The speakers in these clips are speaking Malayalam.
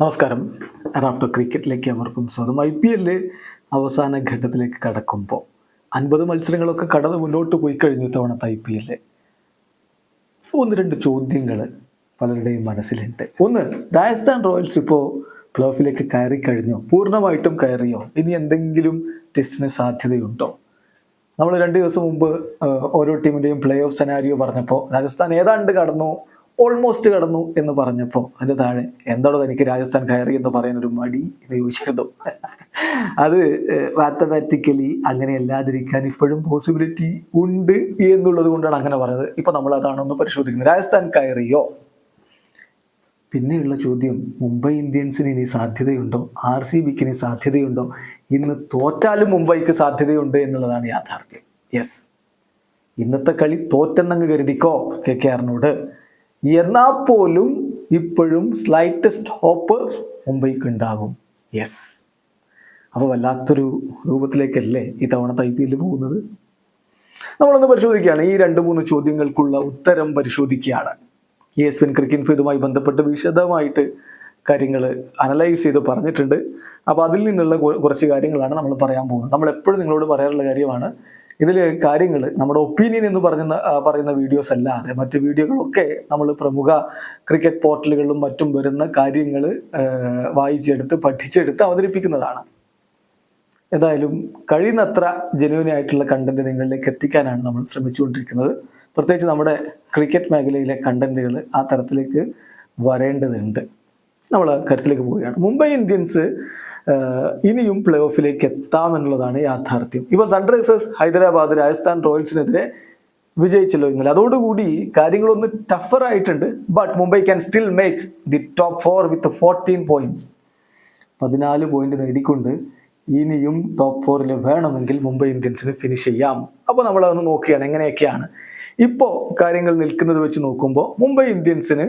നമസ്കാരം. റാഫ്റ്റർ ക്രിക്കറ്റിലേക്ക് അവർക്കും സ്വാഗതം. ഐ പി എല്ലിൽ അവസാന ഘട്ടത്തിലേക്ക് കടക്കുമ്പോൾ അൻപത് മത്സരങ്ങളൊക്കെ കടന്ന് മുന്നോട്ട് പോയി കഴിഞ്ഞു ഇത്തവണത്തെ ഐ പി എല്ലിൽ ഒന്ന് രണ്ട് ചോദ്യങ്ങൾ പലരുടെയും മനസ്സിലുണ്ട്. ഒന്ന് രാജസ്ഥാൻ റോയൽസ് ഇപ്പോൾ പ്ലേ ഓഫിലേക്ക് കയറി കഴിഞ്ഞോ. പൂർണമായിട്ടും കയറിയോ? ഇനി എന്തെങ്കിലും ടെസ്റ്റിന് സാധ്യതയുണ്ടോ? നമ്മൾ രണ്ട് ദിവസം മുമ്പ് ഓരോ ടീമിന്റെയും പ്ലേ ഓഫ് സെനാരിയോ പറഞ്ഞപ്പോൾ രാജസ്ഥാൻ ഏതാണ്ട് കടന്നു. ഓൾമോസ്റ്റ് കടന്നു എന്ന് പറഞ്ഞപ്പോൾ അതിന്റെ താഴെ എന്താണോ തനിക്ക് രാജസ്ഥാൻ കയറി എന്ന് പറയാനൊരു മടി എന്ന് ചോദിച്ചിരുന്നു. അത് മാത്തമാറ്റിക്കലി അങ്ങനെ അല്ലാതിരിക്കാൻ ഇപ്പോഴും പോസിബിലിറ്റി ഉണ്ട് എന്നുള്ളത് കൊണ്ടാണ് അങ്ങനെ പറഞ്ഞത്. ഇപ്പം നമ്മൾ അതാണൊന്ന് പരിശോധിക്കുന്നത് രാജസ്ഥാൻ കയറിയോ? പിന്നെയുള്ള ചോദ്യം മുംബൈ ഇന്ത്യൻസിന് ഇനി സാധ്യതയുണ്ടോ? ആർ സി ബിക്ക് ഇനി സാധ്യതയുണ്ടോ? ഇന്ന് തോറ്റാലും മുംബൈക്ക് സാധ്യതയുണ്ട് എന്നുള്ളതാണ് യാഥാർത്ഥ്യം. യെസ് ഇന്നത്തെ കളി തോറ്റെന്നങ്ങ് കരുതിക്കോ കെ കെ ആറിനോട്? എന്നാൽ പോലും ഇപ്പോഴും സ്ലൈറ്റസ്റ്റ് ഹോപ്പ് മുംബൈക്ക് ഉണ്ടാകും യെസ് അപ്പോൾ വല്ലാത്തൊരു രൂപത്തിലേക്കല്ലേ ഈ തവണത്തെ ഐ പി എല്ലിൽ പോകുന്നത്? നമ്മളൊന്ന് പരിശോധിക്കുകയാണ്. ഈ രണ്ട് മൂന്ന് ചോദ്യങ്ങൾക്കുള്ള ഉത്തരം പരിശോധിക്കുകയാണ്. എസ് പിൻ ക്രിക്കറ്റ് ഇതുമായി ബന്ധപ്പെട്ട് വിശദമായിട്ട് കാര്യങ്ങൾ അനലൈസ് ചെയ്ത് പറഞ്ഞിട്ടുണ്ട്. അപ്പോൾ അതിൽ നിന്നുള്ള കുറച്ച് കാര്യങ്ങളാണ് നമ്മൾ പറയാൻ പോകുന്നത്. നമ്മൾ എപ്പോഴും നിങ്ങളോട് പറയാനുള്ള കാര്യമാണ് ഇതിൽ കാര്യങ്ങൾ നമ്മുടെ ഒപ്പീനിയൻ എന്ന് പറയുന്ന പറയുന്ന വീഡിയോസ് അല്ലാതെ മറ്റ് വീഡിയോകളൊക്കെ നമ്മൾ പ്രമുഖ ക്രിക്കറ്റ് പോർട്ടലുകളിലും മറ്റും വരുന്ന കാര്യങ്ങൾ വായിച്ചെടുത്ത് പഠിച്ചെടുത്ത് അവതരിപ്പിക്കുന്നതാണ്. എന്തായാലും കഴിയുന്നത്ര ജെന്യൂൻ ആയിട്ടുള്ള കണ്ടന്റ് നിങ്ങളിലേക്ക് എത്തിക്കാനാണ് നമ്മൾ ശ്രമിച്ചുകൊണ്ടിരിക്കുന്നത്. പ്രത്യേകിച്ച് നമ്മുടെ ക്രിക്കറ്റ് മേഖലയിലെ കണ്ടന്റുകൾ ആ തരത്തിലേക്ക് വരേണ്ടതുണ്ട്. നമ്മൾ കരുത്തിലേക്ക് പോവുകയാണ്. മുംബൈ ഇന്ത്യൻസ് ഇനിയും പ്ലേ ഓഫിലേക്ക് എത്താമെന്നുള്ളതാണ് യാഥാർത്ഥ്യം. ഇപ്പോൾ സൺറൈസേഴ്സ് ഹൈദരാബാദ് രാജസ്ഥാൻ റോയൽസിനെതിരെ വിജയിച്ചല്ലോ ഇന്നലെ. അതോടുകൂടി കാര്യങ്ങളൊന്ന് ടഫർ ആയിട്ടുണ്ട് but Mumbai can still make the top four with fourteen points പതിനാല് പോയിന്റ് നേടിക്കൊണ്ട് ഇനിയും ടോപ്പ് ഫോറിൽ വേണമെങ്കിൽ മുംബൈ ഇന്ത്യൻസിന് ഫിനിഷ് ചെയ്യാം. അപ്പോൾ നമ്മൾ അതൊന്ന് നോക്കുകയാണ് എങ്ങനെയൊക്കെയാണ്? ഇപ്പോൾ കാര്യങ്ങൾ നിൽക്കുന്നത് വെച്ച് നോക്കുമ്പോൾ മുംബൈ ഇന്ത്യൻസിന്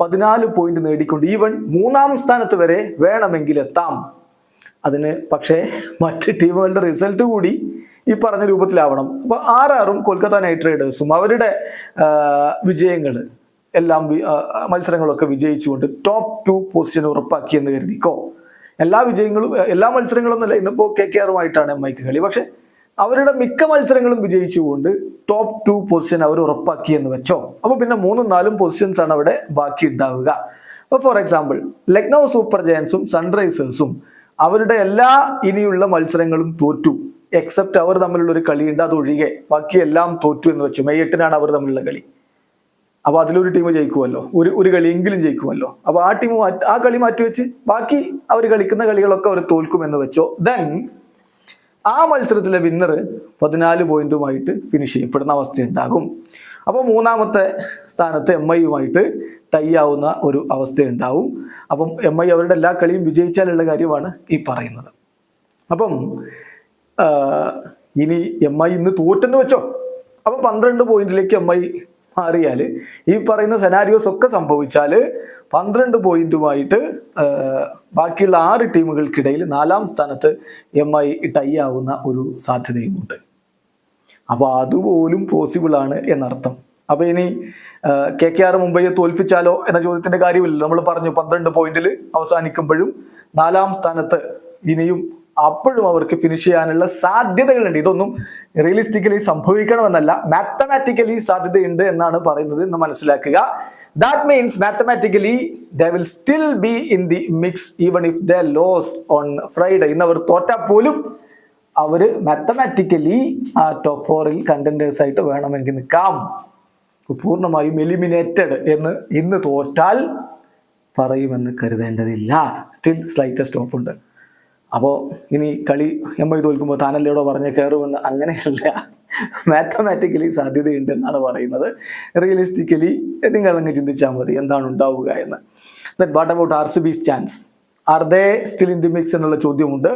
പതിനാല് പോയിന്റ് നേടിക്കൊണ്ട് ഈവൻ മൂന്നാം സ്ഥാനത്ത് വരെ വേണമെങ്കിൽ എത്താം. അതിന് പക്ഷേ മറ്റ് ടീമുകളുടെ റിസൾട്ട് കൂടി ഈ പറഞ്ഞ രൂപത്തിലാവണം. അപ്പോൾ ആറാറും കൊൽക്കത്ത നൈറ്റ് റൈഡേഴ്സും അവരുടെ വിജയങ്ങൾ എല്ലാം മത്സരങ്ങളൊക്കെ വിജയിച്ചുകൊണ്ട് ടോപ്പ് ടു പൊസിഷൻ ഉറപ്പാക്കിയെന്ന് കരുതിക്കോ? എല്ലാ വിജയങ്ങളും എല്ലാ മത്സരങ്ങളൊന്നുമല്ല ഇന്നിപ്പോൾ കെ കെ ആറുമായിട്ടാണ് എം ഐക്ക് കളി. പക്ഷെ അവരുടെ മിക്ക മത്സരങ്ങളും വിജയിച്ചുകൊണ്ട് ടോപ്പ് ടു പൊസിഷൻ അവർ ഉറപ്പാക്കി എന്ന് വെച്ചോ. അപ്പോൾ പിന്നെ മൂന്നും നാലും പൊസിഷൻസ് ആണ് അവിടെ ബാക്കി ഉണ്ടാവുക. അപ്പോൾ ഫോർ എക്സാമ്പിൾ ലക്നൗ സൂപ്പർ ജയൻസും സൺറൈസേഴ്സും അവരുടെ എല്ലാ ഇനിയുള്ള മത്സരങ്ങളും തോറ്റു. എക്സെപ്റ്റ് അവർ തമ്മിലുള്ള ഒരു കളിയുണ്ട് അതൊഴികെ. ബാക്കി എല്ലാം തോറ്റു എന്ന് വെച്ചു. മെയ് എട്ടിനാണ് അവർ തമ്മിലുള്ള കളി. അപ്പൊ അതിലൊരു ടീം ജയിക്കുമല്ലോ. ഒരു ഒരു കളി എങ്കിലും ജയിക്കുമല്ലോ. അപ്പൊ ആ ടീം ആ കളി മാറ്റിവെച്ച് ബാക്കി അവർ കളിക്കുന്ന കളികളൊക്കെ അവർ തോൽക്കുമെന്ന് വെച്ചോ. ദെൻ ആ മത്സരത്തിലെ വിന്നർ പതിനാല് പോയിന്റുമായിട്ട് ഫിനിഷ് ചെയ്യപ്പെടുന്ന അവസ്ഥയുണ്ടാകും. അപ്പോൾ മൂന്നാമത്തെ സ്ഥാനത്ത് എം ഐയുമായിട്ട് ടൈ ആവുന്ന ഒരു അവസ്ഥയുണ്ടാവും. അപ്പം എം ഐ അവരുടെ എല്ലാ കളിയും വിജയിച്ചാലുള്ള കാര്യമാണ് ഈ പറയുന്നത്. അപ്പം ഇനി എം ഐ ഇന്ന് തോറ്റെന്ന് വെച്ചോ? അപ്പോൾ പന്ത്രണ്ട് പോയിന്റിലേക്ക് എം ഐ മാറിയാൽ ഈ പറയുന്ന സെനാരിയോസ് ഒക്കെ സംഭവിച്ചാൽ പന്ത്രണ്ട് പോയിന്റുമായിട്ട് ബാക്കിയുള്ള ആറ് ടീമുകൾക്കിടയിൽ നാലാം സ്ഥാനത്ത് എം ഐ ടൈ ആവുന്ന ഒരു സാധ്യതയുമുണ്ട്. അപ്പോൾ അതുപോലും പോസിബിൾ ആണ് എന്നർത്ഥം. അപ്പോൾ ഇനി കെ കെ ആർ മുംബൈയെ തോൽപ്പിച്ചാലോ എന്ന ചോദ്യത്തിന്റെ കാര്യമില്ല നമ്മൾ പറഞ്ഞു പന്ത്രണ്ട് പോയിന്റിൽ അവസാനിക്കുമ്പോഴും നാലാം സ്ഥാനത്ത് ഇനിയും അപ്പോഴും അവർക്ക് ഫിനിഷ് ചെയ്യാനുള്ള സാധ്യതകളുണ്ട്. ഇതൊന്നും റിയലിസ്റ്റിക്കലി സംഭവിക്കണമെന്നല്ല. മാത്തമാറ്റിക്കലി സാധ്യതയുണ്ട് എന്നാണ് പറയുന്നത് എന്ന് മനസ്സിലാക്കുക. That means mathematically they will still be in the mix even if they lose on Friday ഇന്ന് അവർ തോറ്റാൽ പോലും അവർ മാത്തമാറ്റിക്കലി ആ ടോപ്പ് ഫോറിൽ കണ്ടന്റേഴ്സ് ആയിട്ട് വേണമെങ്കിൽ നിൽക്കാം. പൂർണമായും എലിമിനേറ്റഡ് എന്ന് ഇന്ന് തോറ്റാൽ പറയുമെന്ന് കരുതേണ്ടതില്ല. സ്റ്റിൽ സ്ലൈറ്റസ്റ്റ് ഓപ്പുണ്ട് ഉണ്ട്. അപ്പോൾ ഇനി കളി എം ഐ തോൽക്കുമ്പോൾ താനല്ലേടോ പറഞ്ഞ് കയറുമെന്ന് അങ്ങനെയല്ല. മാത്തമാറ്റിക്കലി സാധ്യതയുണ്ട് എന്നാണ് പറയുന്നത്. റിയലിസ്റ്റിക്കലി നിങ്ങൾ അങ്ങ് ചിന്തിച്ചാൽ മതി എന്താണ് ഉണ്ടാവുക എന്ന്. Then what about R C B's chance are they still in the mix എന്നുള്ള ചോദ്യമുണ്ട്.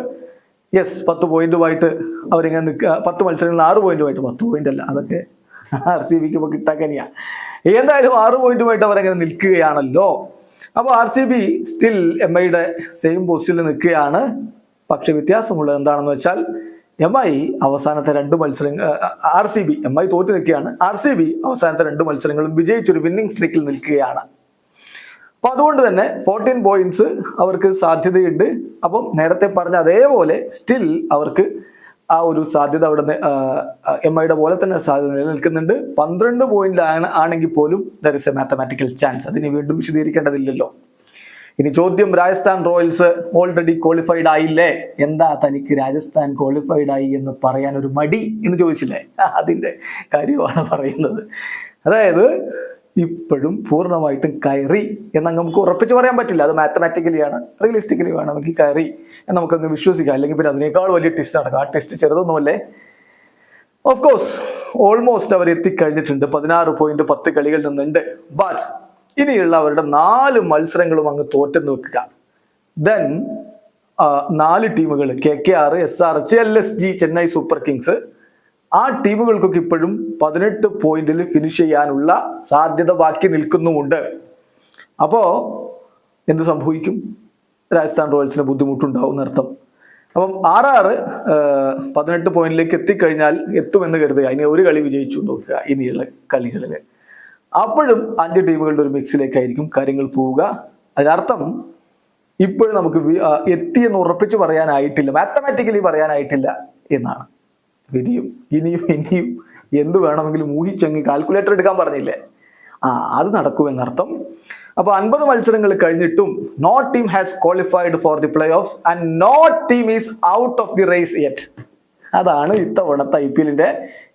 യെസ് പത്ത് പോയിന്റുമായിട്ട് അവരിങ്ങനെ നിൽക്കുക. പത്ത് മത്സരങ്ങളിൽ ആറ് പോയിന്റുമായിട്ട് പത്ത് പോയിന്റ് അല്ല. അതൊക്കെ ആർ സി ബിക്ക് ഇപ്പോൾ കിട്ടാക്കനിയാ എന്തായാലും ആറ് പോയിന്റുമായിട്ട് അവരങ്ങനെ നിൽക്കുകയാണല്ലോ. അപ്പോൾ R C B still M ഐയുടെ സെയിം പോസ്റ്റിൽ നിൽക്കുകയാണ്. പക്ഷെ വ്യത്യാസമുള്ളത് എന്താണെന്ന് വെച്ചാൽ എം ഐ അവസാനത്തെ രണ്ട് മത്സരങ്ങൾ R C B M I തോറ്റു നിൽക്കുകയാണ്. ആർ സി ബി അവസാനത്തെ രണ്ട് മത്സരങ്ങളും വിജയിച്ചൊരു വിന്നിംഗ് സ്ട്രീക്കിൽ നിൽക്കുകയാണ്. അപ്പൊ അതുകൊണ്ട് തന്നെ ഫോർട്ടീൻ പോയിന്റ്സ് അവർക്ക് സാധ്യതയുണ്ട്. അപ്പം നേരത്തെ പറഞ്ഞ അതേപോലെ സ്റ്റിൽ അവർക്ക് ആ ഒരു സാധ്യത അവിടെ എം ഐയുടെ പോലെ തന്നെ സാധ്യത നിലനിൽക്കുന്നുണ്ട്. പന്ത്രണ്ട് പോയിന്റ് ആണ് ആണെങ്കിൽ പോലും there is a mathematical chance അതിന് വീണ്ടും വിശദീകരിക്കേണ്ടതില്ലല്ലോ. ഇനി ചോദ്യം രാജസ്ഥാൻ റോയൽസ് ഓൾറെഡി ക്വാളിഫൈഡ് ആയില്ലേ? എന്താ തനിക്ക് രാജസ്ഥാൻ ക്വാളിഫൈഡ് ആയി എന്ന് പറയാൻ ഒരു മടി എന്ന് ചോദിച്ചില്ലേ? അതിന്റെ കാര്യമാണ് പറയുന്നത്. അതായത് ഇപ്പോഴും പൂർണമായിട്ടും കയറി എന്ന് നമുക്ക് ഉറപ്പിച്ച് പറയാൻ പറ്റില്ല. അത് മാത്തമാറ്റിക്കലി ആണ് റിയലിസ്റ്റിക്കലി വേണം നമുക്ക് കയറി എന്ന് നമുക്കൊന്ന് വിശ്വസിക്കാം. അല്ലെങ്കിൽ പിന്നെ അതിനേക്കാൾ വലിയ ടെസ്റ്റ് നടക്കും ആ ടെസ്റ്റ് ചെറുതൊന്നുമല്ലേ? ഓഫ് കോഴ്സ് ഓൾമോസ്റ്റ് അവർ എത്തിക്കഴിഞ്ഞിട്ടുണ്ട്. പതിനാറ് പോയിന്റ് പത്ത് കളികളിൽ നിന്നുണ്ട്. ബട്ട് ഇനിയുള്ള അവരുടെ നാല് മത്സരങ്ങളും അങ്ങ് തോറ്റെന്ന് നോക്കുക. ദെൻ നാല് ടീമുകൾ K K R S R H L S G Chennai super kings ആ ടീമുകൾക്കൊക്കെ ഇപ്പോഴും പതിനെട്ട് പോയിന്റിൽ ഫിനിഷ് ചെയ്യാനുള്ള സാധ്യത ബാക്കി നിൽക്കുന്നുമുണ്ട്. അപ്പോ എന്ത് സംഭവിക്കും? രാജസ്ഥാൻ റോയൽസിന് ബുദ്ധിമുട്ടുണ്ടാവും എന്നർത്ഥം അപ്പം ആറാറ് പതിനെട്ട് പോയിന്റിലേക്ക് എത്തിക്കഴിഞ്ഞാൽ എത്തുമെന്ന് കരുതുക. ഇനി ഒരു കളി വിജയിച്ചു നോക്കുക ഇനിയുള്ള കളികളിൽ അപ്പോഴും അഞ്ച് ടീമുകളുടെ ഒരു മിക്സിലേക്കായിരിക്കും കാര്യങ്ങൾ പോവുക. അതിനർത്ഥം ഇപ്പോഴും നമുക്ക് എത്തിയെന്ന് ഉറപ്പിച്ച് പറയാനായിട്ടില്ല. മാത്തമാറ്റിക്കലി പറയാനായിട്ടില്ല എന്നാണ്. ഇനിയും ഇനിയും ഇനിയും എന്ത് വേണമെങ്കിലും ഊഹിച്ചങ്ങ് കാൽക്കുലേറ്റർ എടുക്കാൻ പറഞ്ഞില്ലേ? ആ അത് നടക്കുമെന്നർത്ഥം. അപ്പോൾ അൻപത് മത്സരങ്ങൾ കഴിഞ്ഞിട്ടും no team has qualified for the play off and no team is out of the race yet അതാണ് ഇത്തവണത്തെ ഐ പി എല്ലിന്റെ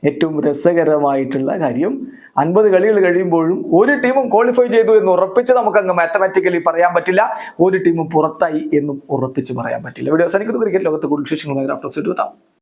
ഏറ്റവും രസകരമായിട്ടുള്ള കാര്യം. അൻപത് കളികൾ കഴിയുമ്പോഴും ഒരു ടീമും ക്വാളിഫൈ ചെയ്തു എന്ന് ഉറപ്പിച്ച് നമുക്ക് അങ്ങ് മാത്തമാറ്റിക്കലി പറയാൻ പറ്റില്ല. ഒരു ടീമും പുറത്തായി എന്നും ഉറപ്പിച്ച് പറയാൻ പറ്റില്ല. ഇവിടെ അവസാനിക്കുന്നു. ക്രിക്കറ്റ് ലോകത്ത് കൂടുതൽ വിശേഷങ്ങളുമായി റഫറൻസ് എടുത്താം